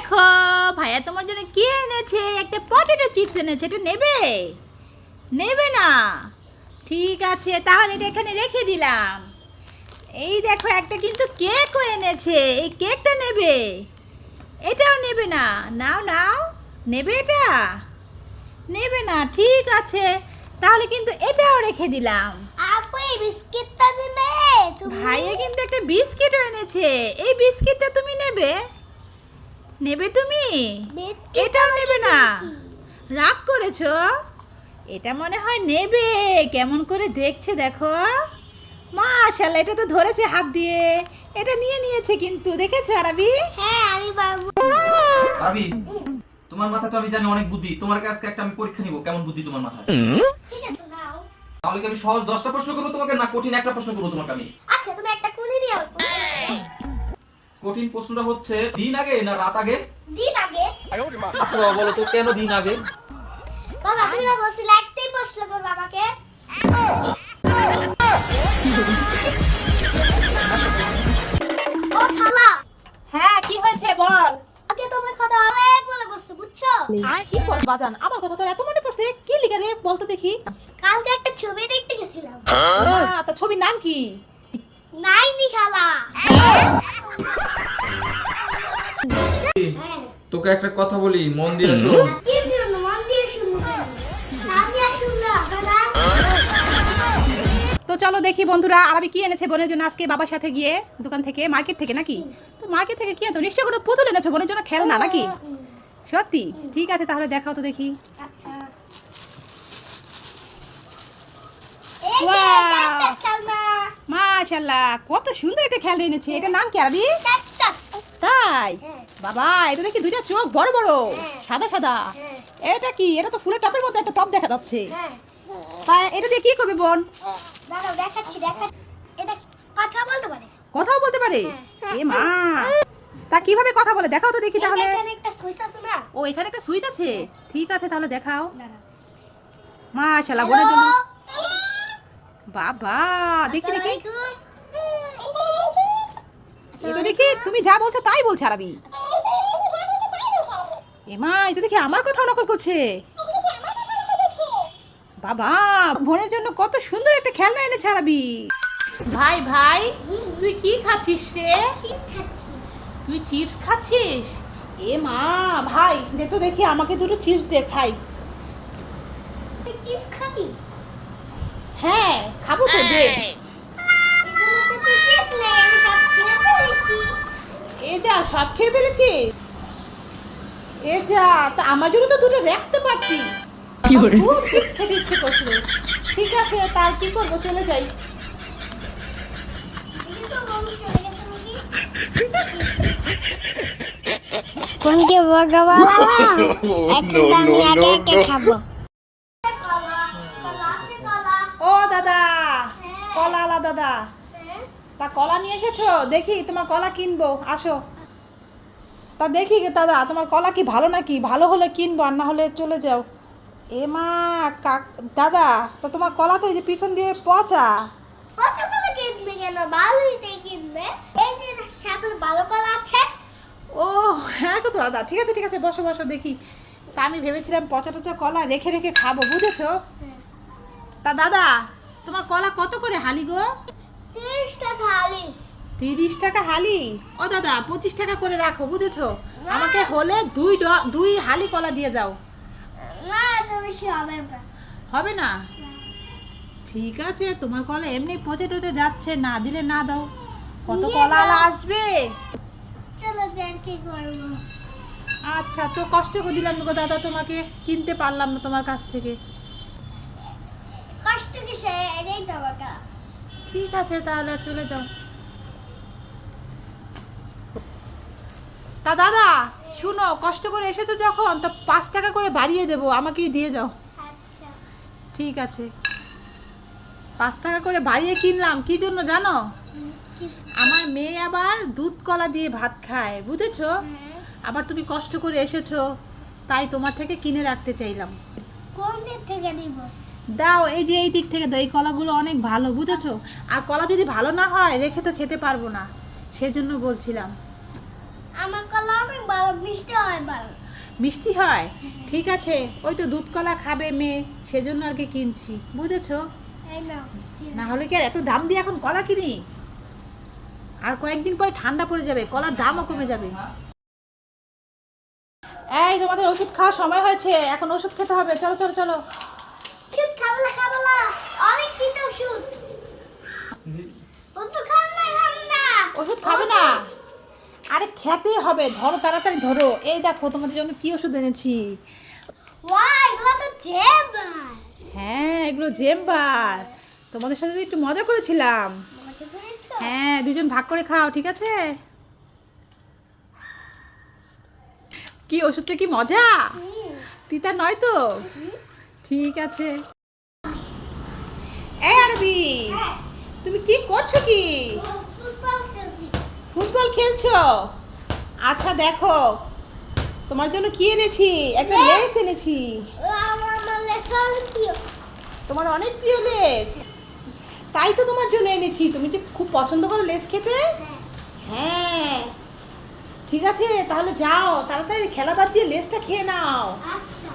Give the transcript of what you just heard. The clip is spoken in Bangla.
দেখো ভাইয়া তোমার জন্য কি এনেছে? একটা পটেটো চিপস এনেছে এটা নেবে? নেবে না? ঠিক আছে তাহলে এটা এখানে রেখে দিলাম। এই দেখো একটা কিন্তু কেকও এনেছে এই কেকটা নেবে? এটাও নেবে না? নাও নাও নেবে এটা? নেবে না ঠিক আছে তাহলে কিন্তু এটাও রেখে দিলাম। আপু এই বিস্কিটটা তুমি ভাইয়া কিন্তু একটা বিস্কিটও এনেছে এই বিস্কিটটা তুমি নেবে? নেবে তুমি? এটাও নেবে না। রাগ করেছ? এটা মনে হয় নেবে। কেমন করে দেখছে দেখো। মাশাল্লাহ এটা তো ধরেছে হাত দিয়ে। এটা নিয়ে নিয়েছে কিন্তু দেখেছ আরবি? হ্যাঁ আমি পারব। ভাবি তোমার মাথা তো আমি জানি অনেক বুদ্ধি। তোমার কাছে একটা আমি পরীক্ষা নিব কেমন বুদ্ধি তোমার মাথায়? ঠিক আছে নাও। তাহলে কি আমি সহজ দশটা প্রশ্ন করব তোমাকে না কঠিন একটা প্রশ্ন করব তোমাকে আমি? আচ্ছা তুমি একটা কুলি দিও কঠিন প্রশ্নটা হচ্ছে দিন আগে না রাত আগে? দিন আগে। আচ্ছা বাবা বলো তো কেন দিন আগে? বাবা তুমি না বলছিলে একটাই প্রশ্ন করবে আমাকে। ও খালা হ্যাঁ কি হয়েছে বল? আগে তোমার কথা অনেক বলে বসছে বুঝছ? কি বল বাজান আমার কথা তোর এত মনে পড়ছে কি লিখে রে বলতো দেখি? কালকে একটা ছবি দেখতে গেছিলাম। না তা ছবির নাম কি? খালা। হ্যাঁ? তোকে একটা কথা বলি মন দিয়ে শোন। মন তো চলো দেখি বন্ধুরা আরবি কি এনেছে বোনের জন্য আজকে বাবার সাথে গিয়ে? দোকান থেকে মার্কেট থেকে নাকি? তো মার্কেট থেকে কি আনতো নিশ্চয় কোনো পুতুল এনেছো বোনের জন্য খেলনা নাকি? সত্যি? ঠিক আছে তাহলে দেখাও তো দেখি। আচ্ছা এই যে Wow! চারটা খেলনা মাশাল্লাহ কত সুন্দর একটা খেলনা এনেছে। এটার নাম কি আরবি? তাই? হ্যাঁ। বাবা এটা দেখি দুইটা চোখ বড় বড় হ্যাঁ। সাদা সাদা। হ্যাঁ। এটা কি? এটা তো ফুলের টপের মধ্যে একটা টপ দেখা যাচ্ছে। তাই এটা দিয়ে কি করবে বোন? দেখাচ্ছি এটা কথা বলতে পারে। কথাও বলতে পারে। এ মা। তা কীভাবে কথা বলে? দেখাও তো দেখি তাহলে। ও এখানে একটা সুইচ আছে? ঠিক আছে তাহলে দেখাও। দাঁড়াও। মাশাল্লাহ বোনের জন্য। বাবা দেখি দেখি। এই তো দেখি তুমি যা বলছো তাই বলছে আরবি। এমা এই তো দেখি আমার কথা নকল করছে। বাবা বোনের জন্য কত সুন্দর একটা খেলনা এনেছে আরবি। ভাই ভাই তুই কি খাচ্ছিস রে? তুই চিপস খাচ্ছিস? এ মা ভাই দে তো দেখি আমাকে দুটো চিপস দে খাই। চিপস হ্যাঁ খাব তো দে ফেলেছি এ যা সব খেয়ে ফেলেছিস? এ যা তা আমার জন্য তো দুটো রাখতে পারতি খুব চিপস খেতে ইচ্ছে করছিল। ঠিক আছে তার কি করব চলে যাই। কোনকে বগাবা এখন আমি একা একা খাব। কলা আলা দাদা। হ্যাঁ তা কলা নিয়ে এসেছ? দেখি তোমার কলা কিনবো। আসো। তা দেখি দাদা তোমার কলা কি ভালো নাকি? ভালো হলে কিনবো আর না হলে চলে যাও। এ মা কাক দাদা তা তোমার কলা তো এই যে পিছন দিয়ে পচা। পছন্দ করে কিনবে কেন? ভালোইটাই কিনবে। এই যে সাথে ভালো কলা আছে। ও হ্যাঁ গো দাদা ঠিক আছে ঠিক আছে বসো বসো দেখি। তা আমি ভেবেছিলাম পচা টচা কলা রেখে রেখে খাব বুঝেছ? তা দাদা তোমার কলা কত করে হালি গো? তিরিশ টাকা আলি তিরিশ টাকা হালি? ও দাদা পঁচিশ টাকা করে রাখো বুঝেছ? আমাকে হলে দুই দুই হালি কলা দিয়ে যাও। না হবে না। হবে না? ঠিক আছে তোমার কলা এমনি পচে টচে যাচ্ছে না দিলে না দাও। কত কলা আসবে? চলো কি করব? আচ্ছা তো কষ্ট করে দিলাম গো দাদা তোমাকে কিনতে পারলাম না তোমার কাছ থেকে কষ্ট কিসে এটাই তো আমার কাজ ঠিক আছে তাহলে চলে যাও। তা দাদা শুনো কষ্ট করে এসেছ যখন তো পাঁচ টাকা করে বাড়িয়ে দেবো আমাকেই দিয়ে যাও। আচ্ছা। ঠিক আছে। পাঁচ টাকা করে বাড়িয়ে কিনলাম কি জন্য জানো? আমার মেয়ে আবার দুধ কলা দিয়ে ভাত খায় বুঝেছ? হ্যাঁ। আবার তুমি কষ্ট করে এসেছ তাই তোমার থেকে কিনে রাখতে চাইলাম। কোন দিক থেকে নিব? দাও এই যে এই দিক থেকে দাও এই কলাগুলো অনেক ভালো বুঝেছ? আর কলা যদি ভালো না হয় রেখে তো খেতে পারব না। সেজন্য বলছিলাম। আমার কলা অনেক ভালো মিষ্টি হয় ভালো। মিষ্টি হয়? ঠিক আছে ওই তো দুধ কলা খাবে মেয়ে সেজন্য আর কি কিনছি বুঝেছ? না হলে কি আর এত দাম দিয়ে এখন কলা কিনি? আর কয়েকদিন পরে ঠান্ডা পড়ে যাবে কলার দামও কমে যাবে। এই তোমাদের ওষুধ খাওয়ার সময় হয়েছে এখন ওষুধ খেতে হবে চলো চলো চলো। ওষুধ অনেক ওষুধ ওষুধ খান না খান না। ওষুধ খাবে না? আরে খেতে হবে। ধরো তাড়াতাড়ি ধরো। এই দেখো তোমাদের জন্য কি ওষুধ এনেছি। হ্যাঁ এগুলো জেম্বার তোমাদের সাথে একটু মজা করেছিলাম। হ্যাঁ দুজন ভাগ করে খাও ঠিক আছে? কি ওষুধটা কি মজা? তিতা নয় তো? ঠিক আছে। এই আরবি তুমি কি করছ কি? ফুটবল খেলছি। আচ্ছা দেখো তোমার জন্য কি এনেছি? একটা লেস। এনেছি। তোমার অনেক প্রিয় লেস। তাই তো তোমার জন্য এনেছি। তুমি যে খুব পছন্দ করো লেস খেতে? হ্যাঁ। ঠিক আছে তাহলে যাও তাড়াতাড়ি খেলা বাদ দিয়ে লেসটা খেয়ে নাও। আচ্ছা।